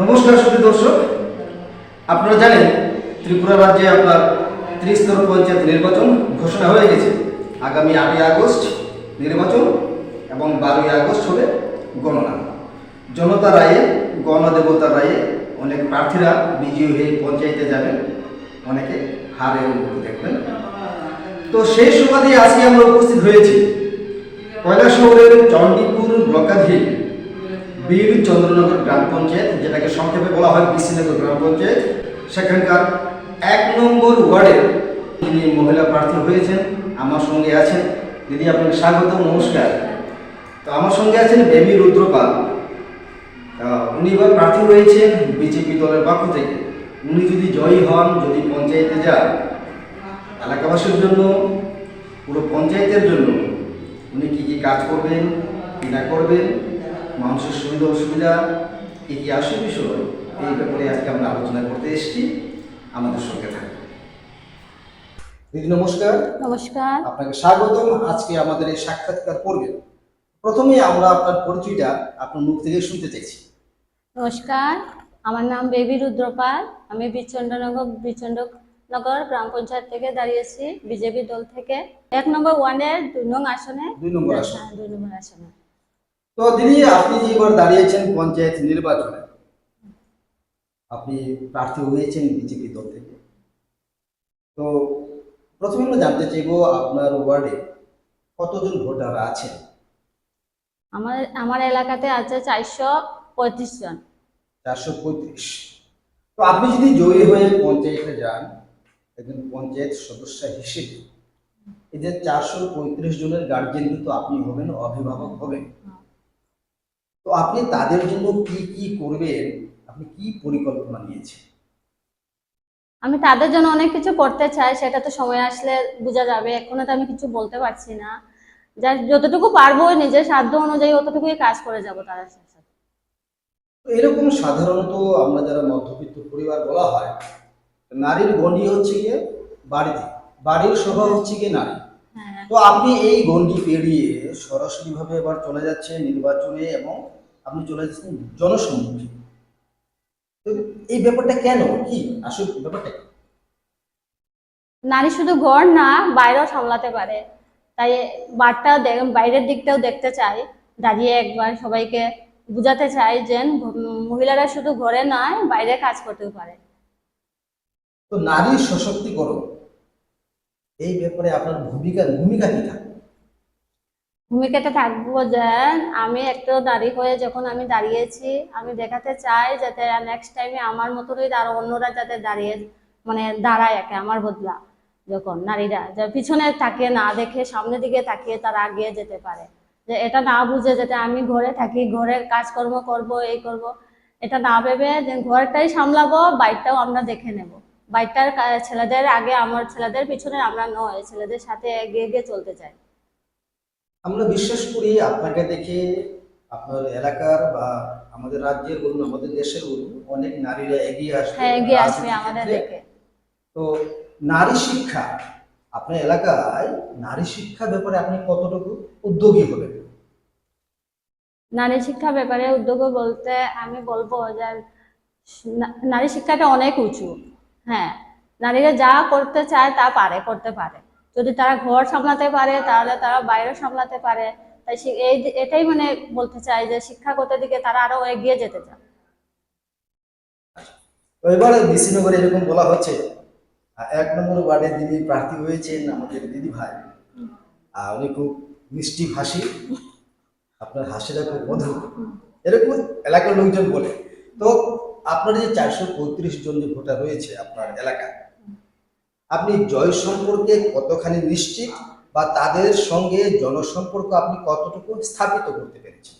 নমস্কার সুধী দর্শক। আপনারা জানেন, ত্রিপুরা রাজ্যে আপনার ত্রিস্তর পঞ্চায়েত নির্বাচন ঘোষণা হয়ে গেছে। আগামী আটই আগস্ট নির্বাচন এবং বারোই আগস্ট হবে গণনা। জনতা রায়ে, গণদেবতার রায়ে অনেক প্রার্থীরা বিজয়ী হয়ে পঞ্চায়েতে যাবেন। অনেকে হারে দেখবেন। তো সেই সুবাদে আজকে আমরা উপস্থিত হয়েছি। কয়লা শহরের চণ্ডীপুর পঞ্চায়েত যেটাকে সংক্ষেপে বলা হয় বিশ্বনগর গ্রাম পঞ্চায়েত সেখানকার এক নম্বর ওয়ার্ডের যিনি মহিলা প্রার্থী হয়েছেন, আমার সঙ্গে আছেন। দিদি, আপনাকে স্বাগত, নমস্কার। তো আমার সঙ্গে আছেন বেবি রুদ্রপাল। উনি এবার প্রার্থী হয়েছেন বিজেপি দলের পক্ষ থেকে। উনি যদি জয়ী হন, যদি পঞ্চায়েতে যান, এলাকাবাসীর জন্য, পুরো পঞ্চায়েতের জন্য, উনি কী কী কাজ করবেন, কী না করবেন, মানুষের সুবিধা অসুবিধা কী বিষয় এই ব্যাপারে আজকে আমরা আলোচনা করতে এসেছি। আমাদের সঙ্গে থাকবে দিদি নমস্কার। নমস্কার। আপনাকে স্বাগতম। আজকে আমাদের এই সাক্ষাৎকার করবেন প্রথমে আমরা আপনার পরিচয়টা আপনার মুখ থেকে শুনতে চাইছি। নমস্কার। আমার নাম বেবি রুদ্রপাল। আমি বিচন্ডনগর বিচন্ডনগর গ্রাম পঞ্চায়েত থেকে দাঁড়িয়েছি বিজেপি দল থেকে। এক নম্বর ওয়ার্ডের দুই নং আসনে। দুই নম্বর আসন। হ্যাঁ, দুই নম্বর আসনে। তো দিদি আপনি যে এবার দাঁড়িয়েছেন পঞ্চায়েত নির্বাচনে আপনি প্রার্থী হয়েছেন বিজেপি দল থেকে। তো প্রথমে আমরা জানতে চাইব আপনার ওয়ার্ডে কতজন ভোটার আছেন? আমার আমার এলাকাতে আছে চারশো পঁয়ত্রিশ জন। চারশো পঁয়ত্রিশ। তো আপনি যদি জয়ী হয়ে পঞ্চায়েতে যান একজন পঞ্চায়েত সদস্য হিসেবে এই যে চারশো পঁয়ত্রিশ জনের গার্জেন কিন্তু আপনি হবেন অভিভাবক হবেন। তো আপনি তাদের জন্য কি কি করবেন? আপনি কি পরিকল্পনা নিয়েছেন? আমি তাদের জন্য অনেক কিছু করতে চাই সেটা তো সময় আসলে বোঝা যাবে। এখনও তো আমি কিছু বলতে পারছি না। যা যতটুকু পারব নিজের সাধ্য অনুযায়ী অতটুকুই কাজ করে যাব তাদের সাথে। এরকম সাধারণত আমরা যারা মধ্যবিত্ত পরিবার বলা হয় নারীর গণ্ডি হচ্ছে গিয়ে বাড়িতে। বাড়ির সভা হচ্ছে গিয়ে নারী তো আপনি এই গণ্ডি পেরিয়ে সরাসরি ভাবে এবার চলে যাচ্ছেন নির্বাচনে এবং আপনি চলে যাচ্ছেন জনসম্মুখে। তো এই ব্যাপারটা কেন? কি আসল ব্যাপারটা নারী শুধু ঘর না বাইরেও সামলাতে পারে। তাই বারটা বাইরের দিকটাও দেখতে চাই। দাঁড়িয়ে একবার সবাইকে বুঝাতে চাই যে মহিলারা শুধু ঘরে নয় বাইরে কাজ করতেও পারে। তো নারী সশক্তিকরণ এই ব্যাপারে আপনার ভূমিকা ভূমিকা কি থাকে? ভূমিকাটা থাকব যে আমি একটা নারী হয়ে যখন আমি দাঁড়িয়েছি, আমি দেখাতে চাই যাতে নেক্সট টাইমে আমার মতনই আরও অন্যরা যাতে দাঁড়িয়ে মানে দাঁড়ায় একে আমার বদলা। যখন নারীরা যে পিছনে তাকিয়ে না দেখে সামনের দিকে তাকিয়ে তারা আগিয়ে যেতে পারে। যে এটা না বুঝে যাতে আমি ঘরে থাকি, ঘরের কাজকর্ম করব, এই করব, এটা না ভেবে যে ঘরটাই সামলাবো বাইকটাও আমরা দেখে নেব। বাইকটার ছেলেদের আগে আমার ছেলেদের পিছনে আমরা নয় ছেলেদের সাথে এগিয়ে এগিয়ে চলতে চাই। আমরা বিশ্বাস করি আপনাকে দেখে আপনার এলাকার বা আমাদের রাজ্যের বলুন আমাদের দেশের বলুন অনেক নারীরা এগিয়ে আসবে হ্যাঁ এগিয়ে আসবে আমাদের দেখে। তো নারী শিক্ষা আপনার এলাকায় নারী শিক্ষা ব্যাপারে আপনি কতটুকু উদ্যোগী হবেন? নারী শিক্ষা ব্যাপারে উদ্যোগ বলতে আমি বলব যে নারী শিক্ষাটা অনেক উঁচু। হ্যাঁ নারীরা যা করতে চায় তা পারে, করতে পারে। যদি তারা ঘর সামলাতে পারে, তাহলে তারা বাইরে সামলাতে পারে। তাই এই এটাই মানে বলতে চাই যে শিক্ষাগত দিকে তারা আরও এগিয়ে যেতে চায়। এবারে বিশ্বনগরে এরকম বলা হচ্ছে এক নম্বর ওয়ার্ডে যিনি প্রার্থী হয়েছেন আমাদের দিদি ভাই উনি খুব মিষ্টি ভাষী আপনার হাসিটা খুব মধুর। এরকম এলাকার লোকজন বলে। তো আপনার যে চারশো পঁয়ত্রিশ জন যে ভোটার রয়েছে আপনার এলাকায়, আপনি জয় সম্পর্কে কতখানি নিশ্চিত বা তাদের সঙ্গে জনসম্পর্ক আপনি কতটুকু স্থাপিত করতে পেরেছেন?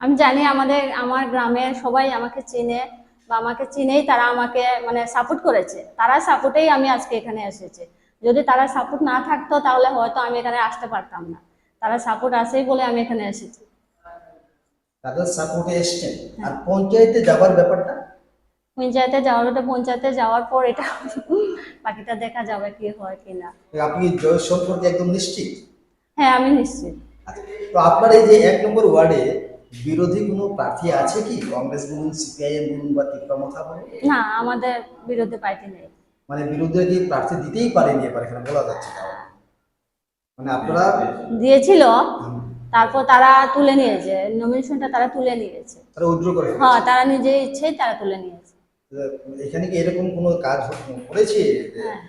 আমি জানি আমাদের, আমার গ্রামের সবাই আমাকে চেনে বা আমাকে চিনেই তারা আমাকে মানে সাপোর্ট করেছে। তারা সাপোর্টেই আমি আজকে এখানে এসেছি। যদি তারা সাপোর্ট না থাকতো তাহলে হয়তো আমি এখানে আসতে পারতাম না। তারা সাপোর্ট আসেই বলে আমি এখানে এসেছি। তাদের সাপোর্টে এসছেন। আর পঞ্চায়েতে যাওয়ার ব্যাপারটা? পঞ্চায়েতে যাওয়ার ওটা পঞ্চায়েতে যাওয়ার পর এটা বাকিটা দেখা যাবে কি হয় কি না। আপনি জয় সম্পর্কে একদম নিশ্চিত? হ্যাঁ আমি নিশ্চিত। আচ্ছা, তো আপনার এই যে এক নম্বর ওয়ার্ডে বিরোধী কোনো প্রার্থী আছে কি? কংগ্রেস বলুন সিপিআইএম বলুন বা তীব্রমথা বলুন? না আমাদের বিরোধী পার্টি নেই। মানে বিরোধী কি প্রার্থী দিতেই পারেনি এবার এখানে বলা যাচ্ছে মানে আপনারা দিয়েছিল। তারপর তারা তুলে নিয়েছে নমিনেশনটা তারা তুলে নিয়েছে তারা উইথড্র করে হ্যাঁ তারা নিজের ইচ্ছে তারা তুলে নিয়েছে এখানে কি এরকম কোনো কাজ করেছে হ্যাঁ।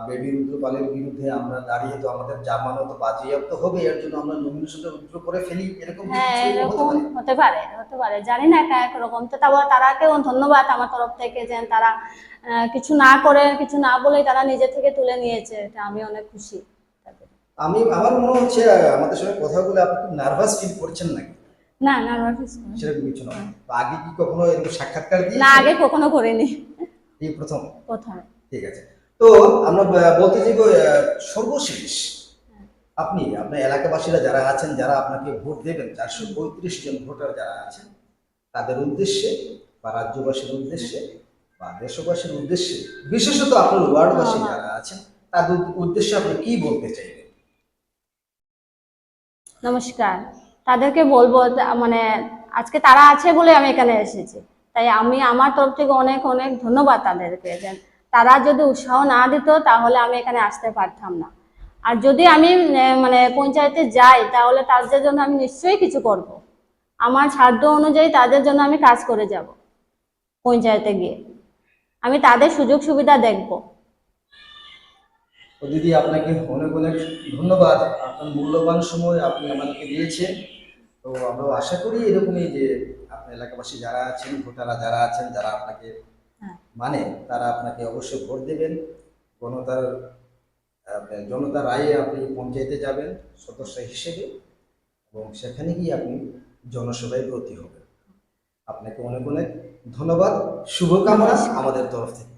বেবি রুদ্রপালের বিরুদ্ধে আমরা দাঁড়িয়ে তো আমাদের জামানত বাজেয়াপ্ত হবে এর জন্য আমরা নমিনেশনটা উইথড্র করে ফেলি এরকম হ্যাঁ এরকম পারে? হতে পারে হতে পারে জানি না একা একরকম তো তারপর তারাকেও ধন্যবাদ আমার তরফ থেকে যে তারা কিছু না করে কিছু না বলেই তারা নিজে থেকে তুলে নিয়েছে এটা আমি অনেক খুশি। আমি আমার মনে হচ্ছে আমাদের সঙ্গে কথা বলে আপনি খুব নার্ভাস ফিল করছেন নাকি? না না। নার্ভাস সেরকম কিছু বা আগে কি কখনো এরকম সাক্ষাৎকার দিয়ে না আগে কখনো করিনি। এই প্রথম? প্রথমে। ঠিক আছে। তো আমরা বলতে চাইব সর্বশেষ আপনি আপনার এলাকাবাসীরা যারা আছেন যারা আপনাকে ভোট দেবেন চারশো পঁয়ত্রিশ জন ভোটার যারা আছেন তাদের উদ্দেশ্যে বা রাজ্যবাসীর উদ্দেশ্যে বা দেশবাসীর উদ্দেশ্যে বিশেষত আপনার ওয়ার্ডবাসী হ্যাঁ। যারা আছেন তাদের উদ্দেশ্যে আপনি কি বলতে চাইবেন? নমস্কার। তাদেরকে বলব মানে আজকে তারা আছে বলে আমি এখানে এসেছি। তাই আমি আমার তরফ থেকে অনেক অনেক ধন্যবাদ তাদেরকে তারা যদি উৎসাহ না দিত, তাহলে আমি এখানে আসতে পারতাম না। আর যদি আমি মানে পঞ্চায়েতে যাই, তাহলে তাদের জন্য আমি নিশ্চয়ই কিছু করব। আমার সাধ্য অনুযায়ী তাদের জন্য আমি কাজ করে যাব পঞ্চায়েতে গিয়ে। আমি তাদের সুযোগ সুবিধা দেখব। তো দিদি আপনাকে অনেক অনেক ধন্যবাদ। আপনার মূল্যবান সময় আপনি আমাদেরকে দিয়েছেন। তো আমরা আশা করি এরকমই যে আপনার এলাকাবাসী যারা আছেন ভোটাররা যারা আছেন যারা আপনাকে হ্যাঁ। মানে তারা আপনাকে অবশ্যই ভোট দেবেন। জনতার জনতার রায়ে আপনি পঞ্চায়েতে যাবেন সদস্য হিসেবে এবং সেখানে গিয়ে আপনি জনসভায় ব্রতী হবেন। আপনাকে অনেক অনেক ধন্যবাদ। শুভকামনা আমাদের তরফ থেকে।